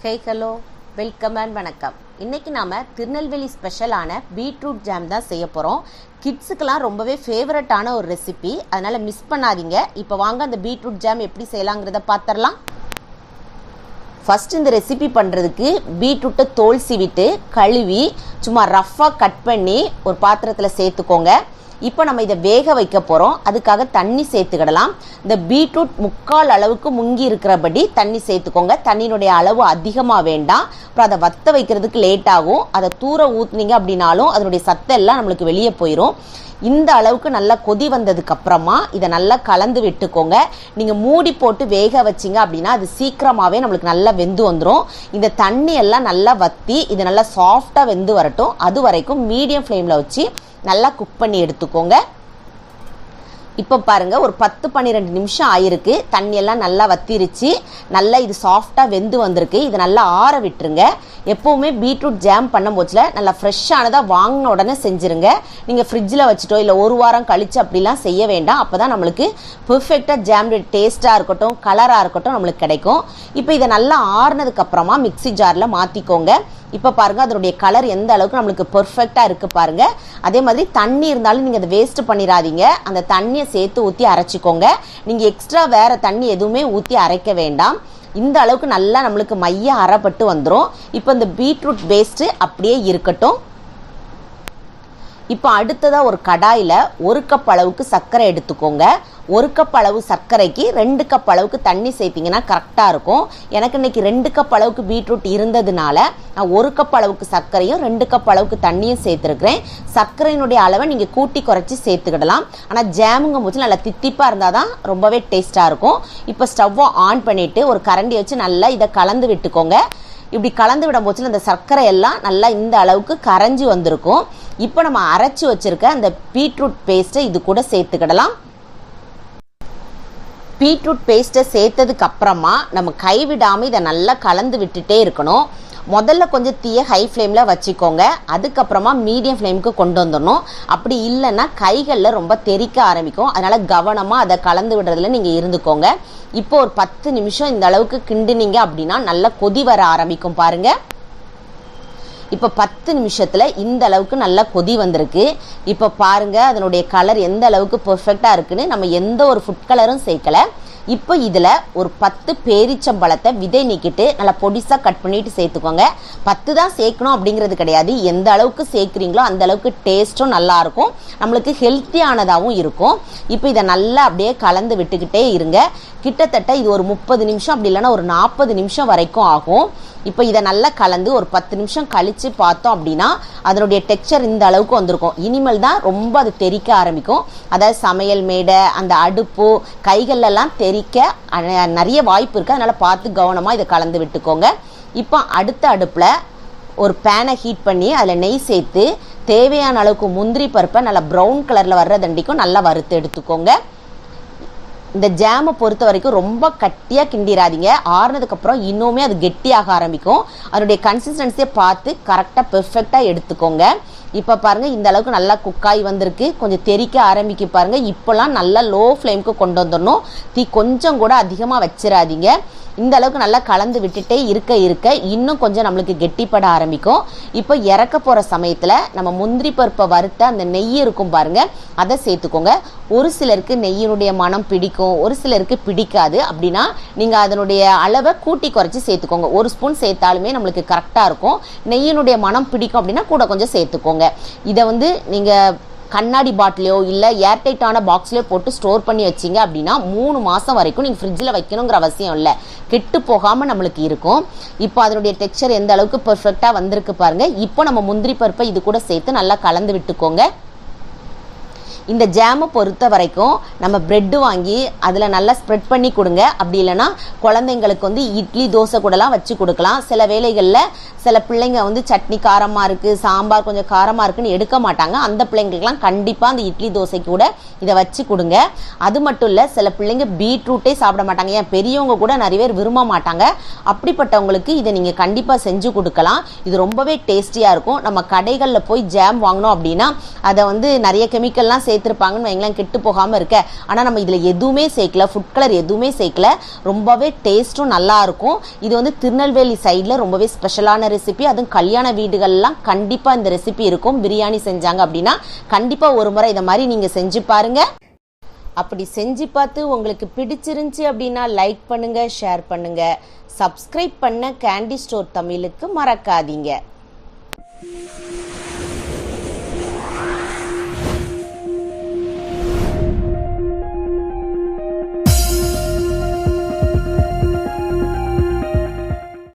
Hey hello welcome and வணக்கம். இன்றைக்கி நாம் திருநெல்வேலி ஸ்பெஷலான பீட்ரூட் ஜாம் தான் செய்ய போகிறோம் கிட்ஸுக்கெலாம் ரொம்பவே ஃபேவரட்டான ஒரு ரெசிபி அதனால் மிஸ் பண்ணாதீங்க. இப்போ வாங்க அந்த பீட்ரூட் ஜாம் எப்படி செய்யலாங்கிறத பார்த்துடலாம் ஃபஸ்ட் இந்த ரெசிபி பண்ணுறதுக்கு பீட்ரூட்டை தோல் சீவிட்டு கழுவி சும்மா ரஃப்பாக கட் பண்ணி ஒரு பாத்திரத்தில் சேர்த்துக்கோங்க. இப்போ நம்ம இதை வேக வைக்க போகிறோம் அதுக்காக தண்ணி சேர்த்துக்கிடலாம். இந்த பீட்ரூட் முக்கால் அளவுக்கு முங்கி இருக்கிறபடி தண்ணி சேர்த்துக்கோங்க. தண்ணியினுடைய அளவு அதிகமாக வேண்டாம். அப்புறம் அதை வத்த வைக்கிறதுக்கு லேட் ஆகும். அதை தூர ஊற்றுனீங்க அப்படின்னாலும் அதனுடைய சத்தெல்லாம் நம்மளுக்கு வெளியே போயிடும் இந்த அளவுக்கு நல்லா கொதி வந்ததுக்கு அப்புறமா இதை நல்லா கலந்து விட்டுக்கோங்க. நீங்கள் மூடி போட்டு வேக வச்சிங்க அப்படின்னா அது சீக்கிரமாகவே நம்மளுக்கு நல்லா வெந்து வந்துடும் இந்த தண்ணி எல்லாம் நல்லா வத்தி இது நல்லா சாஃப்டாக வெந்து வரட்டும். அது வரைக்கும் மீடியம் ஃப்ளேமில் வச்சு நல்லா குக் பண்ணி எடுத்துக்கோங்க. இப்போ பாருங்க ஒரு பத்து பன்னிரெண்டு நிமிஷம் ஆயிருக்கு. தண்ணியெல்லாம் நல்லா வத்திருச்சு. நல்லா இது சாஃப்டாக வெந்து வந்திருக்கு. இது நல்லா ஆற விட்டுருங்க. எப்போவுமே பீட்ரூட் ஜாம் பண்ணும் போச்சில் நல்லா ஃப்ரெஷ்ஷானதாக வாங்கின உடனே செஞ்சுருங்க. நீங்கள் ஃப்ரிட்ஜில் வச்சுட்டோ இல்லை ஒரு வாரம் கழிச்சு அப்படிலாம் செய்ய வேண்டாம். அப்போ தான் நம்மளுக்கு பெர்ஃபெக்டாக ஜாம் டேஸ்ட்டாக இருக்கட்டும் கலராக இருக்கட்டும் நம்மளுக்கு கிடைக்கும். இப்போ இதை நல்லா ஆறுனதுக்கப்புறமா மிக்சி மிக்ஸி ஜாரில் மாற்றிக்கோங்க இப்போ பாருங்க அதனுடைய கலர் எந்த அளவுக்கு நம்மளுக்கு பெர்ஃபெக்டாக இருக்குது பாருங்க. அதே மாதிரி தண்ணி இருந்தாலும் நீங்கள் அதை வேஸ்ட் பண்ணிடாதீங்க. அந்த தண்ணியை சேர்த்து ஊற்றி அரைச்சிக்கோங்க. நீங்கள் எக்ஸ்ட்ரா வேறு தண்ணி எதுவுமே ஊற்றி அரைக்க வேண்டாம். இந்த அளவுக்கு நல்லா நம்மளுக்கு மைய அறப்பட்டு வந்துடும் இப்போ இந்த பீட்ரூட் பேஸ்ட்டு அப்படியே இருக்கட்டும். இப்போ அடுத்ததாக ஒரு கடாயில் ஒரு கப் அளவுக்கு சர்க்கரை எடுத்துக்கோங்க. ஒரு கப் அளவு சர்க்கரைக்கு ரெண்டு கப் அளவுக்கு தண்ணி சேர்த்திங்கன்னா கரெக்டாக இருக்கும். எனக்கு இன்னைக்கு ரெண்டு கப் அளவுக்கு பீட்ரூட் இருந்ததுனால நான் ஒரு கப் அளவுக்கு சர்க்கரையும் ரெண்டு கப் அளவுக்கு தண்ணியும் சேர்த்துருக்குறேன். சர்க்கரையினுடைய அளவை நீங்கள் கூட்டி குறைச்சி சேர்த்துக்கிடலாம். ஆனால் ஜாமுங்கும் போது நல்லா தித்திப்பாக இருந்தால் தான் ரொம்பவே டேஸ்ட்டாக இருக்கும். இப்போ ஸ்டவ்வை ஆன் பண்ணிவிட்டு ஒரு கரண்டி வச்சு நல்லா இதை கலந்து விட்டுக்கோங்க. இப்படி கலந்து விடும் போச்சுல அந்த சர்க்கரை எல்லாம் நல்லா இந்த அளவுக்கு கரைஞ்சி வந்திருக்கும். இப்போ நம்ம அரைச்சி வச்சிருக்க அந்த பீட்ரூட் பேஸ்ட்டை இது கூட சேர்த்துக்கிடலாம். பீட்ரூட் பேஸ்ட்டை சேர்த்ததுக்கு அப்புறமா நம்ம கைவிடாமல் இதை நல்லா கலந்து விட்டுட்டே இருக்கணும். முதல்ல கொஞ்சம் தீய ஹை ஃப்ளேமில் வச்சுக்கோங்க. அதுக்கப்புறமா மீடியம் ஃப்ளேமுக்கு கொண்டு வந்துடணும். அப்படி இல்லைன்னா கைகளில் ரொம்ப தெறிக்க ஆரம்பிக்கும். அதனால் கவனமாக அதை கலந்து விடுறதுல நீங்கள் இருந்துக்கோங்க. இப்போ ஒரு பத்து நிமிஷம் இந்த அளவுக்கு கிண்டுனீங்க அப்படின்னா நல்லா கொதி வர ஆரம்பிக்கும் பாருங்கள் இப்போ பத்து நிமிஷத்தில் இந்த அளவுக்கு நல்லா கொதி வந்திருக்கு. இப்போ பாருங்கள் அதனுடைய கலர் எந்த அளவுக்கு பர்ஃபெக்டாக இருக்குன்னு நம்ம எந்த ஒரு ஃபுட் கலரும் சேர்க்கலை. இப்போ இதில் ஒரு பத்து பேரிச்சம்பழத்தை விதை நீக்கிட்டு நல்லா பொடிசாக கட் பண்ணிட்டு சேர்த்துக்கோங்க. பத்து தான் சேர்க்கணும் அப்படிங்கிறது கிடையாது. எந்த அளவுக்கு சேர்க்குறீங்களோ அந்த அளவுக்கு டேஸ்ட்டும் நல்லாயிருக்கும் நம்மளுக்கு ஹெல்த்தியானதாகவும் இருக்கும். இப்போ இதை நல்லா அப்படியே கலந்து விட்டுக்கிட்டே இருங்க. கிட்டத்தட்ட இது ஒரு முப்பது நிமிஷம் அப்படி இல்லைன்னா ஒரு நாற்பது நிமிஷம் வரைக்கும் ஆகும். இப்போ இதை நல்லா கலந்து ஒரு பத்து நிமிஷம் கழித்து பார்த்தோம் அப்படின்னா அதனுடைய டெக்ஸ்சர் இந்த அளவுக்கு வந்திருக்கும். இனிமேல் தான் ரொம்ப அது தெறிக்க ஆரம்பிக்கும். அதாவது சமையல் மேடை அந்த அடுப்பு கைகளெல்லாம் தெறிக்க நிறைய வாய்ப்பு இருக்குது அதனால் பார்த்து கவனமாக இதை கலந்து விட்டுக்கோங்க. இப்போ அடுத்த அடுப்பில் ஒரு பேனை ஹீட் பண்ணி அதில் நெய் சேர்த்து தேவையான அளவுக்கு முந்திரி பருப்பை நல்லா ப்ரௌன் கலரில் வர்ற தண்டிக்கும் நல்லா வறுத்து எடுத்துக்கோங்க. இந்த ஜாமை பொறுத்த வரைக்கும் ரொம்ப கட்டியாக கிண்டிடாதீங்க ஆறுனதுக்கப்புறம் இன்னுமே அது கெட்டியாக ஆரம்பிக்கும். அதனுடைய கன்சிஸ்டன்சியை பார்த்து கரெக்டாக பெர்ஃபெக்டாக எடுத்துக்கோங்க. இப்போ பாருங்கள் இந்த அளவுக்கு நல்லா குக்காய் வந்திருக்கு. கொஞ்சம் தெறிக்க ஆரம்பிக்க பாருங்கள் இப்போலாம் நல்லா லோ ஃப்ளேமுக்கு கொண்டு வந்துடணும். தீ கொஞ்சம் கூட அதிகமாக வச்சிடாதீங்க இந்த அளவுக்கு நல்லா கலந்து விட்டுட்டே இருக்க இருக்க இன்னும் கொஞ்சம் நம்மளுக்கு கெட்டிப்பட ஆரம்பிக்கும். இப்போ இறக்க போகிற சமயத்தில் நம்ம முந்திரி பருப்பை வறுத்த அந்த நெய் இருக்கும் பாருங்க அதை சேர்த்துக்கோங்க. ஒரு சிலருக்கு நெய்யினுடைய மனம் பிடிக்கும் ஒரு சிலருக்கு பிடிக்காது. அப்படின்னா நீங்கள் அதனுடைய அளவை கூட்டி குறைச்சி சேர்த்துக்கோங்க. ஒரு ஸ்பூன் சேர்த்தாலுமே நம்மளுக்கு கரெக்டாக இருக்கும். நெய்யினுடைய மனம் பிடிக்கும் அப்படின்னா கூட கொஞ்சம் சேர்த்துக்கோங்க. இதை வந்து நீங்கள் கண்ணாடி பாட்டிலையோ இல்லை ஏர்டைட்டான பாக்ஸ்லையோ போட்டு ஸ்டோர் பண்ணி வச்சிங்க அப்படின்னா மூணு மாதம் வரைக்கும் நீங்கள் ஃப்ரிட்ஜில் வைக்கணுங்கிற அவசியம் இல்லை. கெட்டு போகாமல் நம்மளுக்கு இருக்கும். இப்போ அதனுடைய டெக்ஸ்சர் எந்த அளவுக்கு பர்ஃபெக்டாக வந்திருக்கு பாருங்கள் இப்போ நம்ம முந்திரி பருப்பை இது கூட சேர்த்து நல்லா கலந்து விட்டுக்கோங்க. இந்த ஜாமை பொறுத்த வரைக்கும் நம்ம ப்ரெட்டு வாங்கி அதில் நல்லா ஸ்ப்ரெட் பண்ணி கொடுங்க. அப்படி இல்லைன்னா குழந்தைங்களுக்கு வந்து இட்லி தோசை கூடலாம் வச்சு கொடுக்கலாம். சில வேளைகளில் சில பிள்ளைங்க வந்து சட்னி காரமாக இருக்குது சாம்பார் கொஞ்சம் காரமாக இருக்குன்னு எடுக்க மாட்டாங்க. அந்த பிள்ளைங்களுக்குலாம் கண்டிப்பாக அந்த இட்லி தோசைக்கு கூட இதை வச்சு கொடுங்க. அது மட்டும் இல்லை சில பிள்ளைங்க பீட்ரூட்டே சாப்பிட மாட்டாங்க. ஏன்? பெரியவங்க கூட நிறைய பேர் விரும்ப மாட்டாங்க. அப்படிப்பட்டவங்களுக்கு இதை நீங்கள் கண்டிப்பாக செஞ்சு கொடுக்கலாம். இது ரொம்பவே டேஸ்டியாக இருக்கும். நம்ம கடைகளில் போய் ஜாம் வாங்கினோம் அப்படின்னா அதை வந்து நிறைய கெமிக்கல்லாம் சேர்த்து சேர்த்துருப்பாங்கன்னு வைங்களேன் கெட்டு போகாமல் இருக்க ஆனால் நம்ம இதில் எதுவுமே சேர்க்கல. ஃபுட் கலர் எதுவுமே சேர்க்கல. ரொம்பவே டேஸ்ட்டும் நல்லா இருக்கும். இது வந்து திருநெல்வேலி சைடில் ரொம்பவே ஸ்பெஷலான ரெசிபி அதுவும் கல்யாண வீடுகள்லாம் கண்டிப்பாக இந்த ரெசிபி இருக்கும். பிரியாணி செஞ்சாங்க அப்படின்னா கண்டிப்பாக ஒரு முறை இதை மாதிரி நீங்கள் செஞ்சு பாருங்க. அப்படி செஞ்சு பார்த்து உங்களுக்கு பிடிச்சிருந்துச்சி அப்படின்னா லைக் பண்ணுங்க ஷேர் பண்ணுங்க. சப்ஸ்கிரைப் பண்ண கேண்டி ஸ்டோர் தமிழுக்கு மறக்காதீங்க.